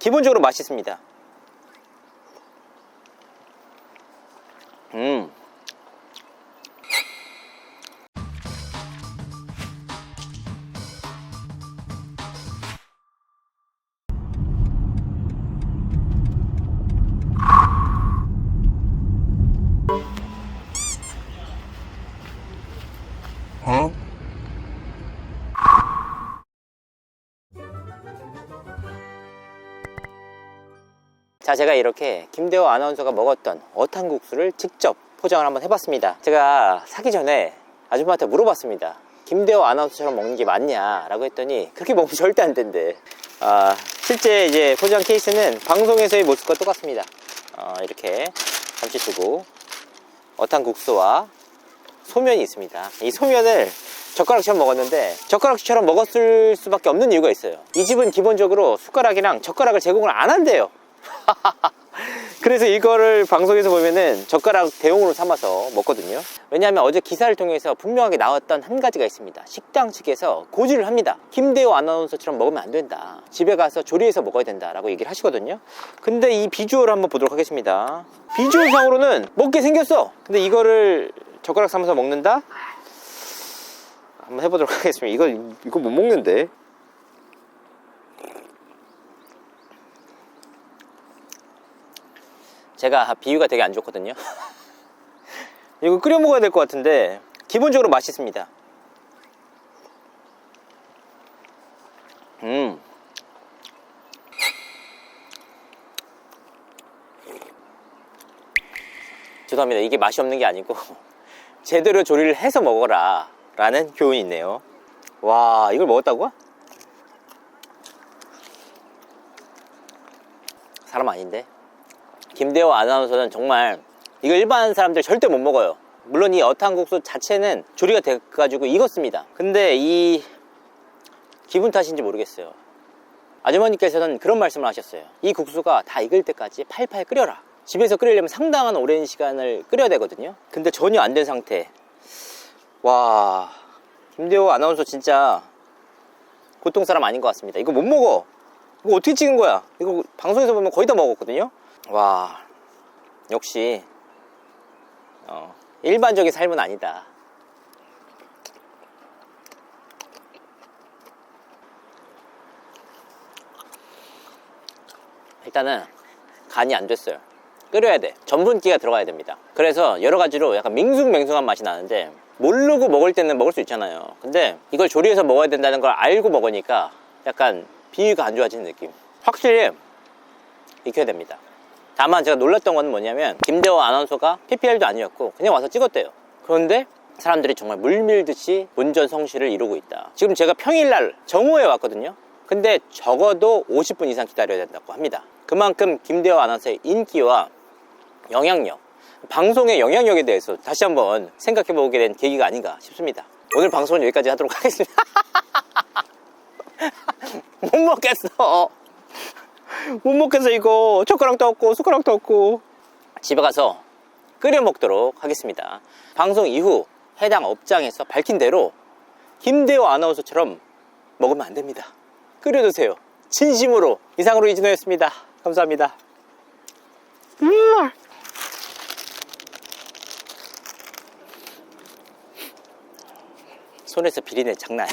기본적으로 맛있습니다. 음. 자, 제가 이렇게 김대호 아나운서가 먹었던 어탕국수를 직접 포장을 한번 해봤습니다. 제가 사기 전에 아줌마한테 물어봤습니다. 김대호 아나운서처럼 먹는 게 맞냐? 라고 했더니 그렇게 먹으면 절대 안 된대. 아, 실제 이제 포장 케이스는 방송에서의 모습과 똑같습니다. 어, 이렇게 잠시 두고 어탕국수와 소면이 있습니다. 이 소면을 젓가락처럼 먹었는데 젓가락처럼 먹었을 수밖에 없는 이유가 있어요. 이 집은 기본적으로 숟가락이랑 젓가락을 제공을 안 한대요. 그래서 이거를 방송에서 보면은 젓가락 대용으로 삼아서 먹거든요. 왜냐하면 어제 기사를 통해서 분명하게 나왔던 한 가지가 있습니다. 식당 측에서 고지를 합니다. 김대호 아나운서처럼 먹으면 안 된다. 집에 가서 조리해서 먹어야 된다라고 얘기를 하시거든요. 근데 이 비주얼을 한번 보도록 하겠습니다. 비주얼상으로는 먹게 생겼어. 근데 이거를 젓가락 삼아서 먹는다? 한번 해보도록 하겠습니다. 이거 이거 못 먹는데. 제가 비유가 되게 안 좋거든요. 이거 끓여 먹어야 될 것 같은데 기본적으로 맛있습니다. 음. 죄송합니다. 이게 맛이 없는 게 아니고 제대로 조리를 해서 먹어라 라는 교훈이 있네요. 와, 이걸 먹었다고? 사람 아닌데? 김대호 아나운서는 정말 이거 일반 사람들 절대 못 먹어요. 물론 이 어탕국수 자체는 조리가 돼가지고 익었습니다. 근데 이 기분 탓인지 모르겠어요. 아주머니께서는 그런 말씀을 하셨어요. 이 국수가 다 익을 때까지 팔팔 끓여라. 집에서 끓이려면 상당한 오랜 시간을 끓여야 되거든요. 근데 전혀 안 된 상태. 와, 김대호 아나운서 진짜 보통 사람 아닌 것 같습니다. 이거 못 먹어. 이거 어떻게 찍은 거야? 이거 방송에서 보면 거의 다 먹었거든요. 와, 역시 어, 일반적인 삶은 아니다. 일단은 간이 안 됐어요. 끓여야 돼. 전분기가 들어가야 됩니다. 그래서 여러 가지로 약간 밍숭맹숭한 맛이 나는데 모르고 먹을 때는 먹을 수 있잖아요. 근데 이걸 조리해서 먹어야 된다는 걸 알고 먹으니까 약간 비위가 안 좋아지는 느낌. 확실히 익혀야 됩니다. 다만 제가 놀랐던 건 뭐냐면 김대호 아나운서가 PPL도 아니었고 그냥 와서 찍었대요. 그런데 사람들이 정말 물밀듯이 운전 성실을 이루고 있다. 지금 제가 평일날 정오에 왔거든요. 근데 적어도 50분 이상 기다려야 된다고 합니다. 그만큼 김대호 아나운서의 인기와 영향력, 방송의 영향력에 대해서 다시 한번 생각해 보게 된 계기가 아닌가 싶습니다. 오늘 방송은 여기까지 하도록 하겠습니다. 못 먹겠어. 못 먹겠어 이거. 젓가락도 없고 숟가락도 없고. 집에 가서 끓여 먹도록 하겠습니다. 방송 이후 해당 업장에서 밝힌 대로 김대호 아나운서처럼 먹으면 안 됩니다. 끓여 드세요. 진심으로 이상으로 이진호였습니다. 감사합니다. 음. 손에서 비린내 장난